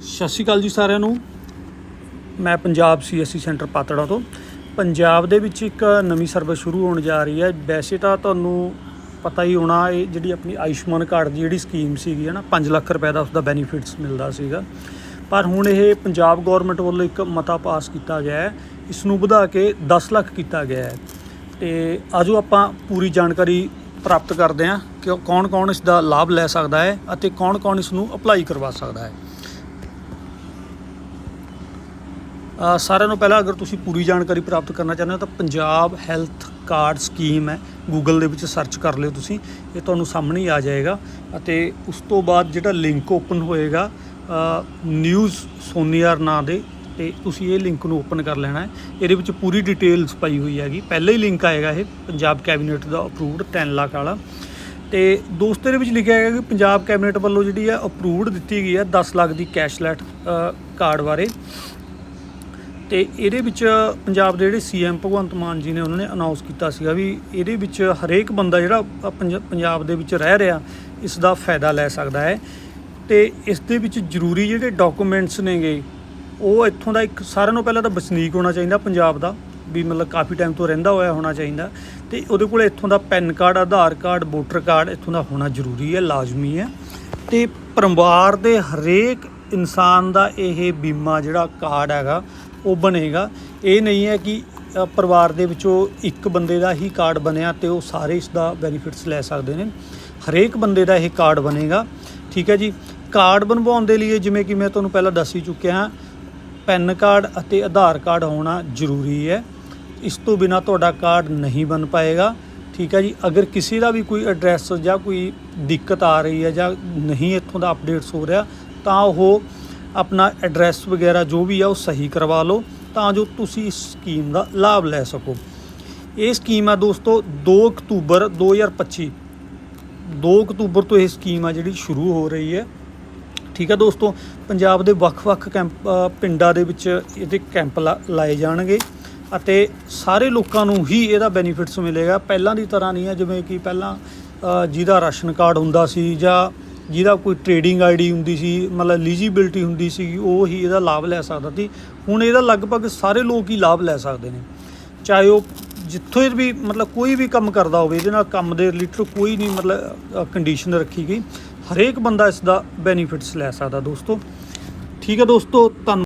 ਸਤਿ ਸ਼੍ਰੀ ਅਕਾਲ ਜੀ ਸਾਰਿਆਂ ਨੂੰ। ਮੈਂ ਪੰਜਾਬ ਸੀਐਸਸੀ ਸੈਂਟਰ ਪਾਤੜਾ ਤੋਂ। ਪੰਜਾਬ ਦੇ ਵਿੱਚ ਇੱਕ ਨਵੀਂ ਸਰਵਿਸ ਸ਼ੁਰੂ ਹੋਣ ਜਾ ਰਹੀ ਹੈ। ਵੈਸੇ ਤਾਂ ਤੁਹਾਨੂੰ ਪਤਾ ਹੀ ਹੋਣਾ, ਇਹ ਜਿਹੜੀ ਆਪਣੀ ਆਯੁਸ਼ਮਾਨ ਕਾਰਡ ਦੀ ਜਿਹੜੀ ਸਕੀਮ ਸੀਗੀ ਹੈ ਨਾ 5 ਲੱਖ ਰੁਪਏ ਦਾ ਉਸਦਾ ਬੈਨੀਫਿਟਸ ਮਿਲਦਾ ਸੀਗਾ। ਪਰ ਹੁਣ ਇਹ ਪੰਜਾਬ ਗਵਰਨਮੈਂਟ ਵੱਲੋਂ ਇੱਕ ਮਤਾ ਪਾਸ ਕੀਤਾ ਗਿਆ ਹੈ। ਇਸ ਨੂੰ ਵਧਾ ਕੇ 10 ਲੱਖ ਕੀਤਾ ਗਿਆ ਹੈ। ਤੇ ਆਜੋ ਆਪਾਂ ਪੂਰੀ ਜਾਣਕਾਰੀ ਪ੍ਰਾਪਤ ਕਰਦੇ ਹਾਂ ਕਿ ਕੌਣ-ਕੌਣ ਇਸ ਦਾ ਲਾਭ ਲੈ ਸਕਦਾ ਹੈ ਅਤੇ ਕੌਣ-ਕੌਣ ਇਸ ਨੂੰ ਅਪਲਾਈ ਕਰਵਾ ਸਕਦਾ ਹੈ। ਸਾਰਿਆਂ ਨੂੰ ਪਹਿਲਾਂ ਅਗਰ ਤੁਸੀਂ ਪੂਰੀ ਜਾਣਕਾਰੀ ਪ੍ਰਾਪਤ ਕਰਨਾ ਚਾਹੁੰਦੇ ਹੋ ਤਾਂ ਪੰਜਾਬ ਹੈਲਥ ਕਾਰਡ ਸਕੀਮ ਹੈ। ਗੂਗਲ ਦੇ ਵਿੱਚ ਸਰਚ ਕਰ ਲਿਓ ਤੁਸੀਂ। ਇਹ ਤੁਹਾਨੂੰ ਸਾਹਮਣੇ ਹੀ ਆ ਜਾਏਗਾ ਅਤੇ ਉਸ ਤੋਂ ਬਾਅਦ ਜਿਹੜਾ ਲਿੰਕ ਓਪਨ ਹੋਏਗਾ ਨਿਊਜ਼ ਸੋਨੀਆਰ ਨਾਂ ਦੇ ਤੇ ਤੁਸੀਂ ਇਹ ਲਿੰਕ ਨੂੰ ਓਪਨ ਕਰ ਲੈਣਾ ਹੈ। ਇਹਦੇ ਵਿੱਚ ਪੂਰੀ ਡਿਟੇਲਸ ਪਾਈ ਹੋਈ ਹੈਗੀ। ਪਹਿਲਾਂ ਹੀ ਲਿੰਕ ਆਏਗਾ ਇਹ ਪੰਜਾਬ ਕੈਬਨਿਟ ਦਾ ਅਪਰੂਵਡ 10 ਲੱਖ ਵਾਲਾ। ਤੇ ਦੋਸਤੋ, ਇਹਦੇ ਵਿੱਚ ਲਿਖਿਆ ਹੈਗਾ ਕਿ ਪੰਜਾਬ ਕੈਬਨਿਟ ਵੱਲੋਂ ਜਿਹੜੀ ਹੈ ਅਪਰੂਵਡ ਦਿੱਤੀ ਗਈ ਹੈ 10 ਲੱਖ ਦੀ ਕੈਸ਼ਲੈਟ ਕਾਰਡ ਬਾਰੇ। ਤੇ ਇਹਦੇ ਵਿੱਚ ਪੰਜਾਬ ਦੇ ਜਿਹੜੇ ਸੀਐਮ ਭਗਵੰਤ ਮਾਨ ਜੀ ਨੇ ਉਹਨਾਂ ਨੇ ਅਨਾਉਂਸ ਕੀਤਾ ਸੀਗਾ ਵੀ ਇਹਦੇ ਵਿੱਚ ਹਰੇਕ ਬੰਦਾ ਜਿਹੜਾ ਪੰਜਾਬ ਦੇ ਵਿੱਚ ਰਹਿ ਰਿਹਾ, ਇਸ ਦਾ ਫਾਇਦਾ ਲੈ ਸਕਦਾ ਹੈ। ਤੇ ਇਸ ਦੇ ਵਿੱਚ ਜ਼ਰੂਰੀ ਜਿਹੜੇ ਡਾਕੂਮੈਂਟਸ ਨੇਗੇ, ਉਹ ਇੱਥੋਂ ਦਾ ਇੱਕ ਸਾਰਿਆਂ ਨੂੰ ਪਹਿਲਾਂ ਤਾਂ ਵਸਨੀਕ ਹੋਣਾ ਚਾਹੀਦਾ ਪੰਜਾਬ ਦਾ, ਵੀ ਮਤਲਬ ਕਾਫੀ ਟਾਈਮ ਤੋਂ ਰਹਿੰਦਾ ਹੋਇਆ ਹੋਣਾ ਚਾਹੀਦਾ। ਤੇ ਉਹਦੇ ਕੋਲ ਇੱਥੋਂ ਦਾ PAN card, Aadhaar card, voter card ਇੱਥੋਂ ਦਾ ਹੋਣਾ ਜ਼ਰੂਰੀ ਹੈ, ਲਾਜ਼ਮੀ ਹੈ। ਤੇ ਪਰਿਵਾਰ ਦੇ ਹਰੇਕ ਇਨਸਾਨ ਦਾ ਇਹ ਬੀਮਾ ਜਿਹੜਾ ਕਾਰਡ ਹੈਗਾ ਉਹ ਬਣੇਗਾ। ਇਹ ਨਹੀਂ ਹੈ ਕਿ ਪਰਿਵਾਰ ਦੇ ਵਿੱਚੋਂ ਇੱਕ ਬੰਦੇ ਦਾ ਹੀ ਕਾਰਡ ਬਣਿਆ ਤੇ ਉਹ ਸਾਰੇ ਇਸ ਦਾ ਬੈਨੀਫਿਟਸ ਲੈ ਸਕਦੇ ਨੇ। ਹਰੇਕ ਬੰਦੇ ਦਾ ਇਹ ਕਾਰਡ ਬਣੇਗਾ। ਠੀਕ ਹੈ ਜੀ? ਕਾਰਡ ਬਣਵਾਉਣ ਦੇ ਲਈ ਜਿਵੇਂ ਕਿ ਮੈਂ ਤੁਹਾਨੂੰ ਪਹਿਲਾਂ ਦੱਸ ਹੀ ਚੁੱਕਿਆ ਹਾਂ, ਪੈਨ ਕਾਰਡ ਅਤੇ ਆਧਾਰ ਕਾਰਡ ਹੋਣਾ ਜ਼ਰੂਰੀ ਹੈ। ਇਸ ਤੋਂ ਬਿਨਾ ਤੁਹਾਡਾ ਕਾਰਡ ਨਹੀਂ ਬਣ ਪਾਏਗਾ। ਠੀਕ ਹੈ ਜੀ? ਅਗਰ ਕਿਸੇ ਦਾ ਵੀ ਕੋਈ ਐਡਰੈਸ ਜਾਂ ਕੋਈ ਦਿੱਕਤ ਆ ਰਹੀ ਹੈ ਜਾਂ ਨਹੀਂ ਇੱਥੋਂ ਦਾ ਅਪਡੇਟਸ ਹੋ ਰਿਹਾ, ਤਾਂ ਉਹ ਆਪਣਾ ਐਡਰੈਸ ਵਗੈਰਾ ਜੋ ਵੀ ਆ ਉਹ ਸਹੀ ਕਰਵਾ ਲਓ ਤਾਂ ਜੋ ਤੁਸੀਂ ਇਸ ਸਕੀਮ ਦਾ ਲਾਭ ਲੈ ਸਕੋ। ਇਹ ਸਕੀਮ ਆ ਦੋਸਤੋ 2 ਅਕਤੂਬਰ 2025 2 ਅਕਤੂਬਰ ਤੋਂ ਇਹ ਸਕੀਮ ਆ ਜਿਹੜੀ ਸ਼ੁਰੂ ਹੋ ਰਹੀ ਹੈ। ਠੀਕ ਹੈ ਦੋਸਤੋ, ਪੰਜਾਬ ਦੇ ਵੱਖ-ਵੱਖ ਕੈਂਪ ਪਿੰਡਾਂ ਦੇ ਵਿੱਚ ਇਹਦੇ ਕੈਂਪ ਲਾ- ਲਾਏ ਜਾਣਗੇ ਅਤੇ ਸਾਰੇ ਲੋਕਾਂ ਨੂੰ ਹੀ ਇਹਦਾ ਬੈਨੀਫਿਟਸ ਮਿਲੇਗਾ। ਪਹਿਲਾਂ ਦੀ ਤਰ੍ਹਾਂ ਨਹੀਂ ਹੈ ਜਿਵੇਂ ਕਿ ਪਹਿਲਾਂ ਜਿਹਦਾ ਰਾਸ਼ਨ ਕਾਰਡ ਹੁੰਦਾ ਸੀ ਜਾਂ ਜਿਹਦਾ ਕੋਈ ਟ੍ਰੇਡਿੰਗ ਆਈਡੀ ਹੁੰਦੀ ਸੀ, ਮਤਲਬ ਐਲੀਜੀਬਿਲਟੀ ਹੁੰਦੀ ਸੀ, ਉਹ ਹੀ ਇਹਦਾ ਲਾਭ ਲੈ ਸਕਦਾ ਸੀ। ਹੁਣ ਇਹਦਾ ਲਗਭਗ ਸਾਰੇ ਲੋਕ ਹੀ ਲਾਭ ਲੈ ਸਕਦੇ ਨੇ। ਚਾਹੇ ਉਹ ਜਿੱਥੋਂ ਵੀ ਮਤਲਬ ਕੋਈ ਵੀ ਕੰਮ ਕਰਦਾ ਹੋਵੇ, ਇਹਦੇ ਨਾਲ ਕੰਮ ਦੇ ਰਿਲੇਟਡ ਕੋਈ ਨਹੀਂ ਮਤਲਬ ਕੰਡੀਸ਼ਨ ਰੱਖੀ ਗਈ। ਹਰੇਕ ਬੰਦਾ ਇਸ ਦਾ ਬੈਨੀਫਿਟਸ ਲੈ ਸਕਦਾ ਦੋਸਤੋ। ਠੀਕ ਹੈ ਦੋਸਤੋ ਧੰਨ